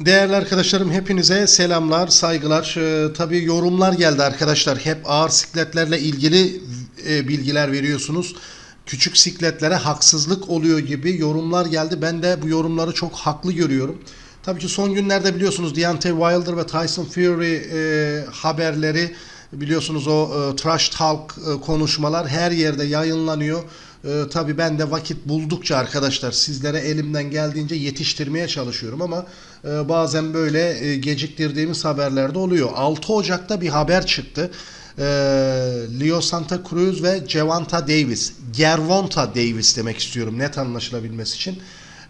Değerli arkadaşlarım hepinize selamlar, saygılar. Ee, tabii yorumlar geldi arkadaşlar. Hep ağır sikletlerle ilgili e, bilgiler veriyorsunuz. Küçük sikletlere haksızlık oluyor gibi yorumlar geldi. Ben de bu yorumları çok haklı görüyorum. Tabii ki son günlerde biliyorsunuz Deontay Wilder ve Tyson Fury e, haberleri biliyorsunuz o e, trash talk e, konuşmalar her yerde yayınlanıyor. E, tabii ben de vakit buldukça arkadaşlar sizlere elimden geldiğince yetiştirmeye çalışıyorum ama bazen böyle e, geciktirdiğimiz haberlerde oluyor. 6 Ocak'ta bir haber çıktı. E, Leo Santa Cruz ve Gervonta Davis. Gervonta Davis demek istiyorum net anlaşılabilmesi için.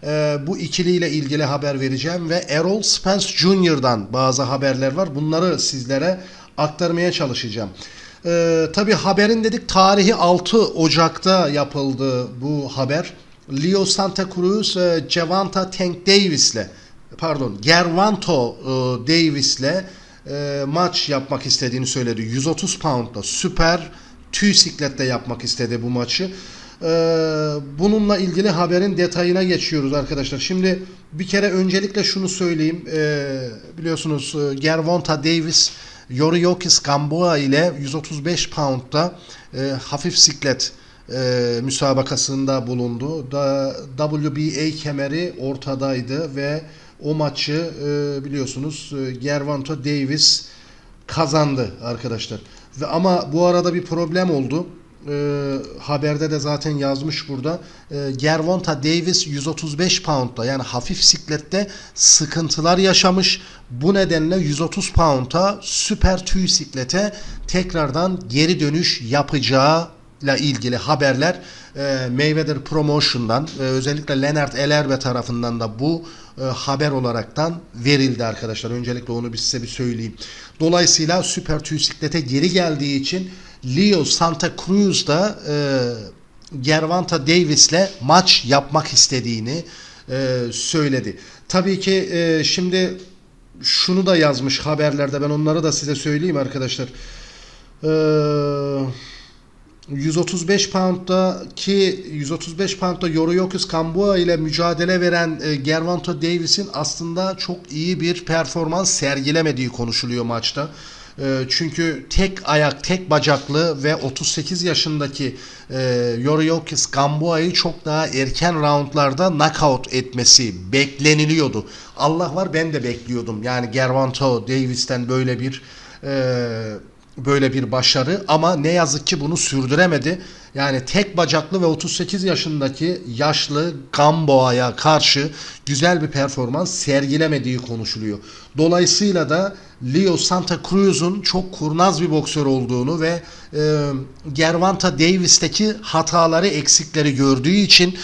E, bu ikiliyle ilgili haber vereceğim ve Errol Spence Jr.'dan bazı haberler var. Bunları sizlere aktarmaya çalışacağım. Ee, tabii haberin dedik tarihi 6 Ocak'ta yapıldı bu haber. Leo Santa Cruz, e, Gervonta Tank Davis'le pardon Gervonta e, Davis'le e, maç yapmak istediğini söyledi. 130 pound'da süper tüy siklette yapmak istedi bu maçı. Ee, bununla ilgili haberin detayına geçiyoruz arkadaşlar. Şimdi bir kere öncelikle şunu söyleyeyim. Ee, biliyorsunuz e, Gervonta Davis Yoriokis Gamboa ile 135 pound'da e, hafif siklet e, müsabakasında bulundu. Da WBA kemeri ortadaydı ve o maçı e, biliyorsunuz e, Gervonta Davis kazandı arkadaşlar. Ve ama bu arada bir problem oldu. Ee, haberde de zaten yazmış burada. Ee, Gervonta Davis 135 pound'da yani hafif siklette sıkıntılar yaşamış. Bu nedenle 130 pound'a süper tüy siklete tekrardan geri dönüş yapacağı ile ilgili haberler e, Mayweather Promotion'dan e, özellikle Leonard Elerbe tarafından da bu e, haber olaraktan verildi arkadaşlar. Öncelikle onu bir size bir söyleyeyim. Dolayısıyla süper tüy siklete geri geldiği için Leo Santa Cruz da e, Gervonta Davis'le maç yapmak istediğini e, söyledi. Tabii ki e, şimdi şunu da yazmış haberlerde ben onları da size söyleyeyim arkadaşlar. Eee 135 pound'daki 135 pound'da Yoriokis Gamboa ile mücadele veren e, Gervonta Davis'in aslında çok iyi bir performans sergilemediği konuşuluyor maçta. E, çünkü tek ayak, tek bacaklı ve 38 yaşındaki e, Yoriokis Gamboa'yı çok daha erken roundlarda knockout etmesi bekleniliyordu. Allah var ben de bekliyordum. Yani Gervonta Davis'ten böyle bir e, böyle bir başarı ama ne yazık ki bunu sürdüremedi. Yani tek bacaklı ve 38 yaşındaki yaşlı Gamboa'ya karşı güzel bir performans sergilemediği konuşuluyor. Dolayısıyla da Leo Santa Cruz'un çok kurnaz bir boksör olduğunu ve e, Gervonta Davis'teki hataları, eksikleri gördüğü için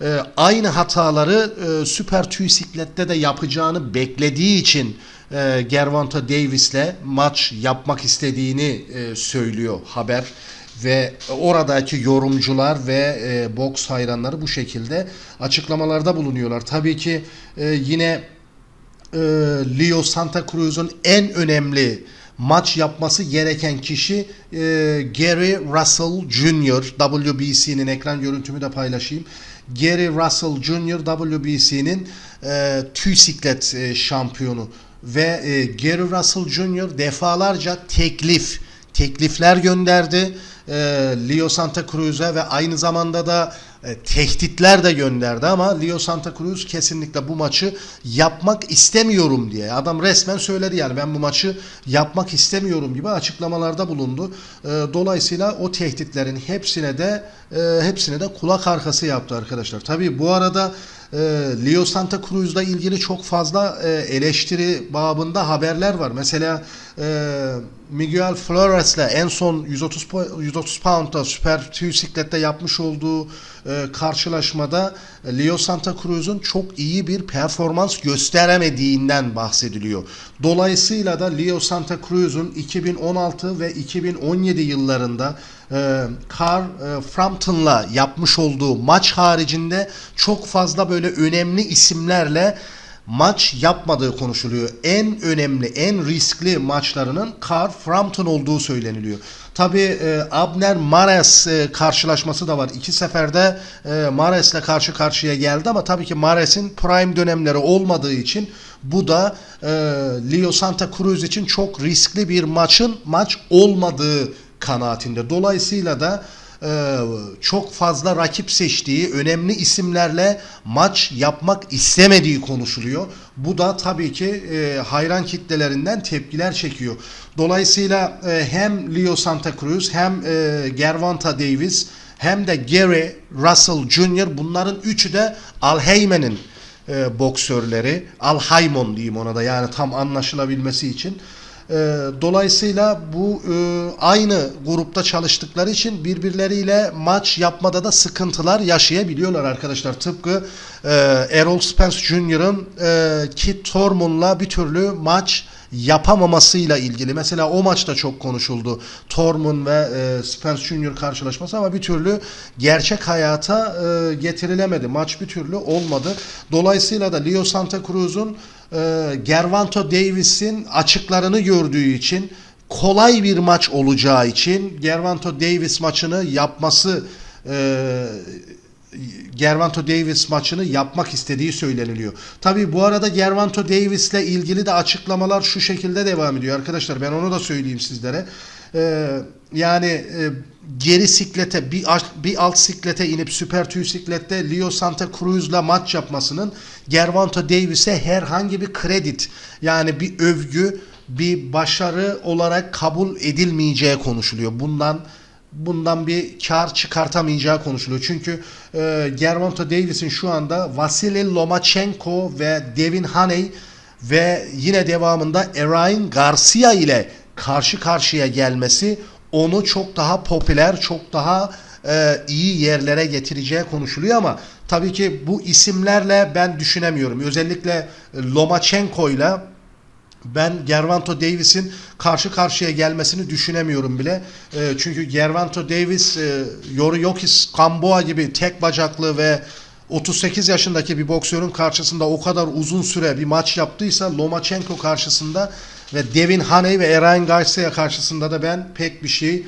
e, aynı hataları e, süper tüy siklette de yapacağını beklediği için e, Gervonta Davis'le maç yapmak istediğini e, söylüyor haber ve oradaki yorumcular ve e, boks hayranları bu şekilde açıklamalarda bulunuyorlar. Tabii ki e, yine e, Leo Santa Cruz'un en önemli maç yapması gereken kişi e, Gary Russell Jr. WBC'nin ekran görüntümü de paylaşayım. Gary Russell Jr. WBC'nin e, tüy e, şampiyonu ve e, Gary Russell Jr. defalarca teklif teklifler gönderdi e, Leo Santa Cruz'a ve aynı zamanda da tehditler de gönderdi ama Leo Santa Cruz kesinlikle bu maçı yapmak istemiyorum diye adam resmen söyledi yani ben bu maçı yapmak istemiyorum gibi açıklamalarda bulundu. E, dolayısıyla o tehditlerin hepsine de e, hepsine de kulak arkası yaptı arkadaşlar. Tabii bu arada e, Leo Santa Cruz'la ilgili çok fazla e, eleştiri babında haberler var. Mesela e, Miguel Flores'le en son 130 po- 130 pound'da süper tüy siklette yapmış olduğu e, karşılaşmada e, Leo Santa Cruz'un çok iyi bir performans gösteremediğinden bahsediliyor. Dolayısıyla da Leo Santa Cruz'un 2016 ve 2017 yıllarında e, Carl e, Frampton'la yapmış olduğu maç haricinde çok fazla böyle önemli isimlerle maç yapmadığı konuşuluyor. En önemli, en riskli maçlarının Carl Frampton olduğu söyleniliyor. Tabi e, Abner Mares e, karşılaşması da var. İki seferde e, Mares'le karşı karşıya geldi ama tabii ki Mares'in prime dönemleri olmadığı için Bu da e, Leo Santa Cruz için çok riskli bir maçın maç olmadığı kanaatinde. Dolayısıyla da çok fazla rakip seçtiği, önemli isimlerle maç yapmak istemediği konuşuluyor. Bu da tabii ki e, hayran kitlelerinden tepkiler çekiyor. Dolayısıyla e, hem Leo Santa Cruz hem e, Gervonta Davis hem de Gary Russell Jr. bunların üçü de Al Heyman'in e, boksörleri. Al Haymon diyeyim ona da yani tam anlaşılabilmesi için. E, dolayısıyla bu e, aynı grupta çalıştıkları için birbirleriyle maç yapmada da sıkıntılar yaşayabiliyorlar arkadaşlar. Tıpkı e, Errol Spence Jr.'ın e, Kit Thurman'la bir türlü maç yapamamasıyla ilgili. Mesela o maçta çok konuşuldu. Thurman ve e, Spence Jr. karşılaşması ama bir türlü gerçek hayata e, getirilemedi. Maç bir türlü olmadı. Dolayısıyla da Leo Santa Cruz'un e, Gervonta Davis'in açıklarını gördüğü için kolay bir maç olacağı için Gervonta Davis maçını yapması e, Gervonta Davis maçını yapmak istediği söyleniliyor. Tabi bu arada Gervonta Davis'le ilgili de açıklamalar şu şekilde devam ediyor arkadaşlar. Ben onu da söyleyeyim sizlere. Ee, yani e, geri siklete bir, bir alt siklete inip süper tüy siklette Leo Santa Cruz'la maç yapmasının Gervonta Davis'e herhangi bir kredit yani bir övgü bir başarı olarak kabul edilmeyeceği konuşuluyor. Bundan bundan bir kar çıkartamayacağı konuşuluyor. Çünkü e, Gervonta Davis'in şu anda Vasily Lomachenko ve Devin Haney ve yine devamında Erain Garcia ile karşı karşıya gelmesi onu çok daha popüler, çok daha e, iyi yerlere getireceği konuşuluyor ama tabii ki bu isimlerle ben düşünemiyorum. Özellikle Lomachenko ile ben Gervonta Davis'in karşı karşıya gelmesini düşünemiyorum bile. E, çünkü Gervonta Davis, e, Yoriokis Gamboa gibi tek bacaklı ve 38 yaşındaki bir boksörün karşısında o kadar uzun süre bir maç yaptıysa Lomachenko karşısında ve Devin Haney ve Erain Garcia karşısında da ben pek bir şey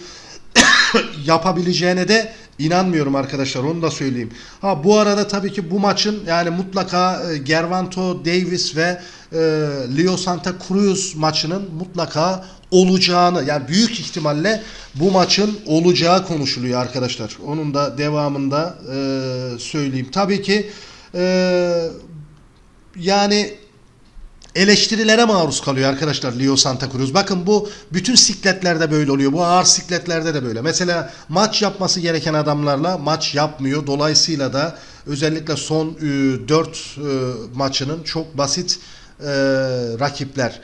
yapabileceğine de inanmıyorum arkadaşlar onu da söyleyeyim. Ha bu arada tabii ki bu maçın yani mutlaka e, Gervonta Davis ve e, Leo Santa Cruz maçının mutlaka olacağını yani büyük ihtimalle bu maçın olacağı konuşuluyor arkadaşlar. Onun da devamında e, söyleyeyim. Tabii ki e, yani eleştirilere maruz kalıyor arkadaşlar Leo Santa Cruz. Bakın bu bütün sikletlerde böyle oluyor. Bu ağır sikletlerde de böyle. Mesela maç yapması gereken adamlarla maç yapmıyor. Dolayısıyla da özellikle son 4 maçının çok basit e, rakipler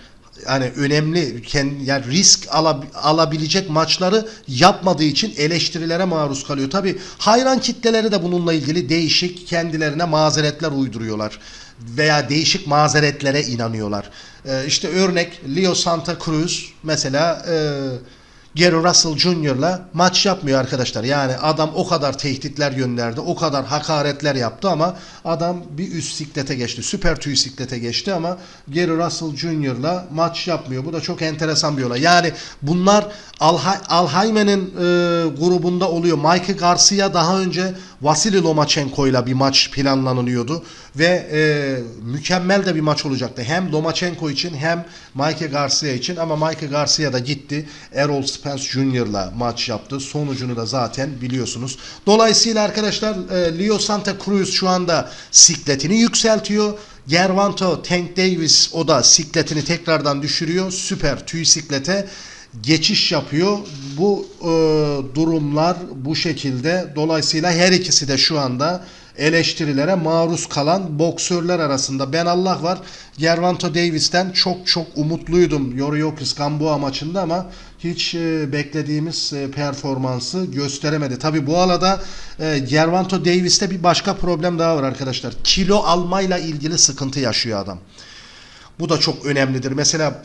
yani önemli yani risk ala- alabilecek maçları yapmadığı için eleştirilere maruz kalıyor. Tabi hayran kitleleri de bununla ilgili değişik kendilerine mazeretler uyduruyorlar veya değişik mazeretlere inanıyorlar. Ee, işte örnek Leo Santa Cruz mesela e, Gary Russell Jr.'la maç yapmıyor arkadaşlar. Yani adam o kadar tehditler gönderdi, o kadar hakaretler yaptı ama adam bir üst siklete geçti. Süper tüy siklete geçti ama Gary Russell Jr.'la maç yapmıyor. Bu da çok enteresan bir olay. Yani bunlar Alhay- Alhaymen'in e, grubunda oluyor. Mike Garcia daha önce Vasily Lomachenko ile bir maç planlanıyordu ve e, mükemmel de bir maç olacaktı. Hem Lomachenko için hem Mike Garcia için ama Mike Garcia da gitti. Errol Spence Jr.'la maç yaptı. Sonucunu da zaten biliyorsunuz. Dolayısıyla arkadaşlar e, Leo Santa Cruz şu anda sikletini yükseltiyor. Gervonta Tank Davis o da sikletini tekrardan düşürüyor. Süper tüy siklete geçiş yapıyor. Bu e, durumlar bu şekilde. Dolayısıyla her ikisi de şu anda eleştirilere maruz kalan boksörler arasında. Ben Allah var Gervonta Davis'ten çok çok umutluydum Yoriokis Gamboa maçında ama hiç e, beklediğimiz e, performansı gösteremedi. Tabi bu arada e, Gervonta Davis'te bir başka problem daha var arkadaşlar. Kilo almayla ilgili sıkıntı yaşıyor adam. Bu da çok önemlidir. Mesela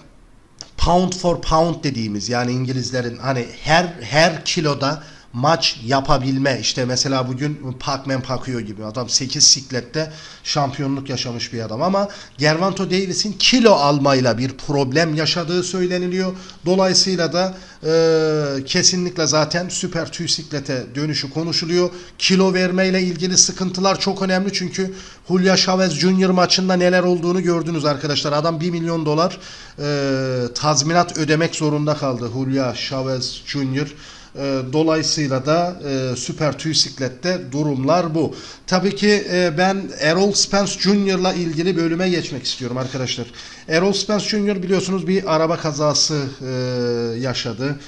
pound for pound dediğimiz yani İngilizlerin hani her her kiloda maç yapabilme işte mesela bugün Pacman Pacquiao gibi adam 8 siklette şampiyonluk yaşamış bir adam ama Gervonta Davis'in kilo almayla bir problem yaşadığı söyleniliyor. Dolayısıyla da e, kesinlikle zaten süper tüy siklete dönüşü konuşuluyor. Kilo vermeyle ilgili sıkıntılar çok önemli çünkü Julio Chavez Jr. maçında neler olduğunu gördünüz arkadaşlar. Adam 1 milyon dolar e, tazminat ödemek zorunda kaldı Julio Chavez Jr. E, Dolayısıyla da e, süper tüy siklette durumlar bu. Tabii ki e, ben Errol Spence Jr.'la ilgili bölüme geçmek istiyorum arkadaşlar. Errol Spence Jr. biliyorsunuz bir araba kazası e, yaşadı.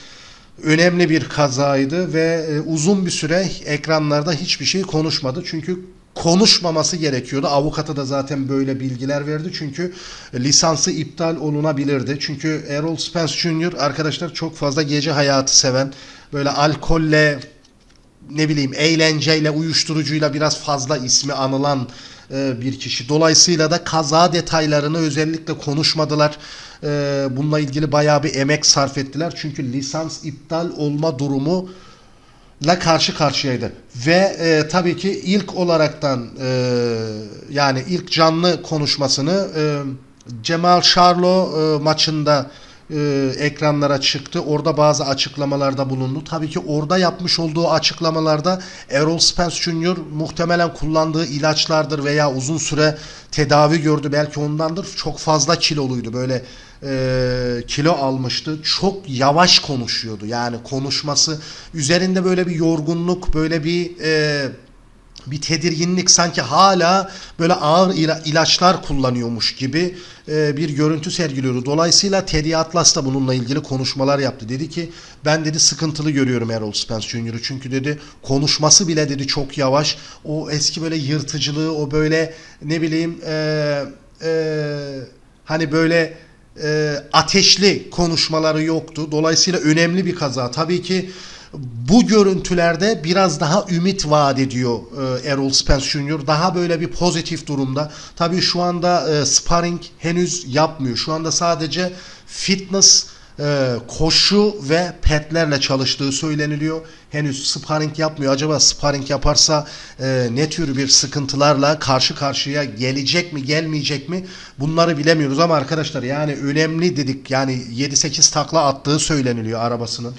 Önemli bir kazaydı ve e, uzun bir süre ekranlarda hiçbir şey konuşmadı. Çünkü konuşmaması gerekiyordu. Avukatı da zaten böyle bilgiler verdi. Çünkü lisansı iptal olunabilirdi. Çünkü Errol Spence Jr. arkadaşlar çok fazla gece hayatı seven, böyle alkolle ne bileyim eğlenceyle, uyuşturucuyla biraz fazla ismi anılan e, bir kişi. Dolayısıyla da kaza detaylarını özellikle konuşmadılar. E, bununla ilgili bayağı bir emek sarf ettiler. Çünkü lisans iptal olma durumu la karşı karşıyaydı. Ve e, tabii ki ilk olaraktan e, yani ilk canlı konuşmasını e, Cemal Şarlo e, maçında e, ekranlara çıktı. Orada bazı açıklamalarda bulundu. Tabii ki orada yapmış olduğu açıklamalarda Errol Spence Jr. muhtemelen kullandığı ilaçlardır veya uzun süre tedavi gördü. Belki ondandır. Çok fazla kiloluydu. Böyle e, kilo almıştı. Çok yavaş konuşuyordu. Yani konuşması üzerinde böyle bir yorgunluk, böyle bir e, bir tedirginlik sanki hala böyle ağır ila- ilaçlar kullanıyormuş gibi e, bir görüntü sergiliyordu. Dolayısıyla Teddy Atlas da bununla ilgili konuşmalar yaptı. Dedi ki ben dedi sıkıntılı görüyorum Errol Spence Jr.'ı. Çünkü dedi konuşması bile dedi çok yavaş. O eski böyle yırtıcılığı o böyle ne bileyim e, e, hani böyle e, ateşli konuşmaları yoktu. Dolayısıyla önemli bir kaza. Tabii ki bu görüntülerde biraz daha ümit vaat ediyor e, Errol Spence Jr. Daha böyle bir pozitif durumda. Tabii şu anda e, sparring henüz yapmıyor. Şu anda sadece fitness, e, koşu ve petlerle çalıştığı söyleniliyor. Henüz sparring yapmıyor. Acaba sparring yaparsa ne tür bir sıkıntılarla karşı karşıya gelecek mi gelmeyecek mi bunları bilemiyoruz ama arkadaşlar yani önemli dedik yani 7-8 takla attığı söyleniliyor arabasının.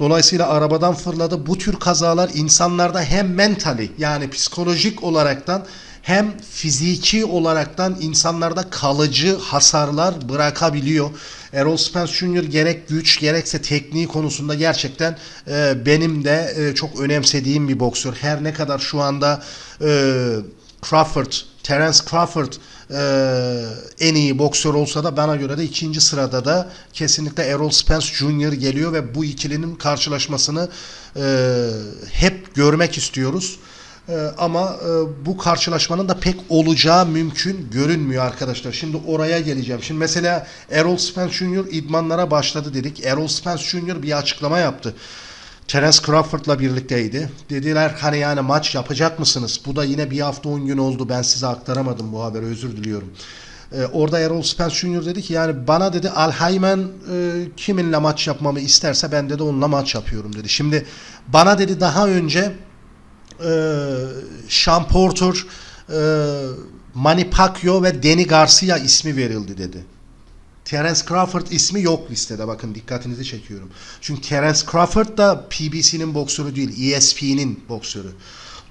Dolayısıyla arabadan fırladı. Bu tür kazalar insanlarda hem mentali yani psikolojik olaraktan hem fiziki olaraktan insanlarda kalıcı hasarlar bırakabiliyor. Errol Spence Jr. gerek güç gerekse tekniği konusunda gerçekten e, benim de e, çok önemsediğim bir boksör. Her ne kadar şu anda e, Crawford, Terence Crawford e, en iyi boksör olsa da bana göre de ikinci sırada da kesinlikle Errol Spence Jr. geliyor ve bu ikilinin karşılaşmasını e, hep görmek istiyoruz. E, ama e, bu karşılaşmanın da pek olacağı mümkün görünmüyor arkadaşlar. Şimdi oraya geleceğim. Şimdi mesela Errol Spence Jr. idmanlara başladı dedik. Errol Spence Jr. bir açıklama yaptı. Terence Crawford'la birlikteydi. Dediler hani yani maç yapacak mısınız? Bu da yine bir hafta 10 gün oldu. Ben size aktaramadım bu haberi. Özür diliyorum. Ee, orada Errol Spence Jr. dedi ki yani bana dedi Alhayman e, kiminle maç yapmamı isterse ben dedi onunla maç yapıyorum dedi. Şimdi bana dedi daha önce e, Sean Porter, e, Manny Pacquiao ve Danny Garcia ismi verildi dedi. Terence Crawford ismi yok listede bakın dikkatinizi çekiyorum. Çünkü Terence Crawford da PBC'nin boksörü değil ESPN'in boksörü.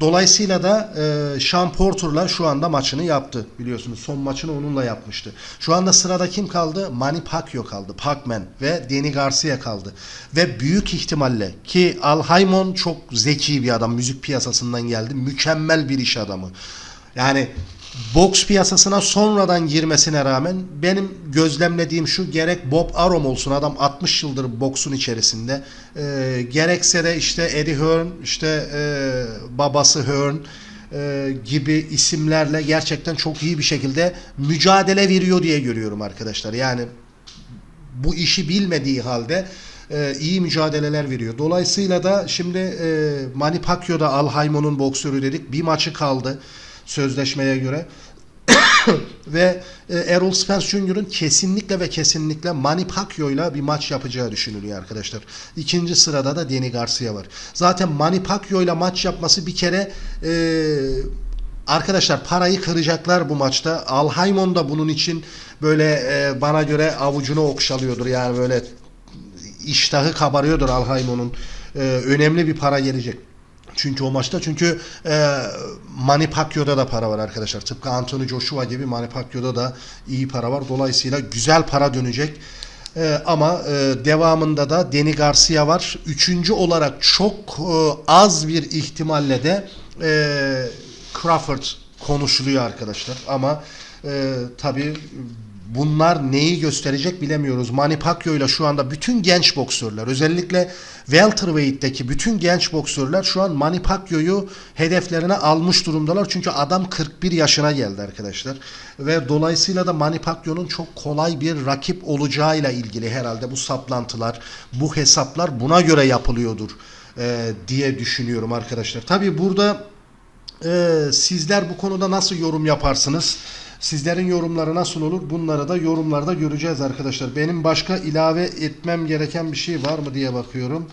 Dolayısıyla da e, Sean Porter'la şu anda maçını yaptı biliyorsunuz. Son maçını onunla yapmıştı. Şu anda sırada kim kaldı? Manny Pacquiao kaldı. Pacman ve Danny Garcia kaldı. Ve büyük ihtimalle ki Al Haymon çok zeki bir adam. Müzik piyasasından geldi. Mükemmel bir iş adamı. Yani boks piyasasına sonradan girmesine rağmen benim gözlemlediğim şu gerek Bob Arum olsun adam 60 yıldır boksun içerisinde e, gerekse de işte Eddie Hearn işte e, babası Hearn e, gibi isimlerle gerçekten çok iyi bir şekilde mücadele veriyor diye görüyorum arkadaşlar. Yani bu işi bilmediği halde e, iyi mücadeleler veriyor. Dolayısıyla da şimdi e, Manny Pacquiao da Al Haymon'un boksörü dedik. Bir maçı kaldı sözleşmeye göre. ve e, Errol Spence Jr.'ın kesinlikle ve kesinlikle Manny Pacquiao'yla bir maç yapacağı düşünülüyor arkadaşlar. İkinci sırada da Danny Garcia var. Zaten Manny Pacquiao'yla maç yapması bir kere e, arkadaşlar parayı kıracaklar bu maçta. Alhaymon da bunun için böyle e, bana göre avucunu okşalıyordur. Yani böyle iştahı kabarıyordur Alhaymon'un. E, önemli bir para gelecek. Çünkü o maçta çünkü e, Manny Pacquiao'da da para var arkadaşlar. Tıpkı Anthony Joshua gibi Manny Pacquiao'da da iyi para var. Dolayısıyla güzel para dönecek. E, ama e, devamında da Danny Garcia var. Üçüncü olarak çok e, az bir ihtimalle de e, Crawford konuşuluyor arkadaşlar. Ama e, tabii bunlar neyi gösterecek bilemiyoruz. Manny Pacquiao ile şu anda bütün genç boksörler özellikle welterweight'teki bütün genç boksörler şu an Manny Pacquiao'yu hedeflerine almış durumdalar. Çünkü adam 41 yaşına geldi arkadaşlar. Ve dolayısıyla da Manny Pacquiao'nun çok kolay bir rakip olacağıyla ilgili herhalde bu saplantılar, bu hesaplar buna göre yapılıyordur e, diye düşünüyorum arkadaşlar. Tabii burada ee, sizler bu konuda nasıl yorum yaparsınız? Sizlerin yorumları nasıl olur? Bunları da yorumlarda göreceğiz arkadaşlar. Benim başka ilave etmem gereken bir şey var mı diye bakıyorum.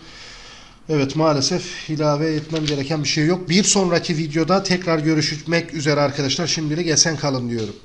Evet maalesef ilave etmem gereken bir şey yok. Bir sonraki videoda tekrar görüşmek üzere arkadaşlar. Şimdilik esen kalın diyorum.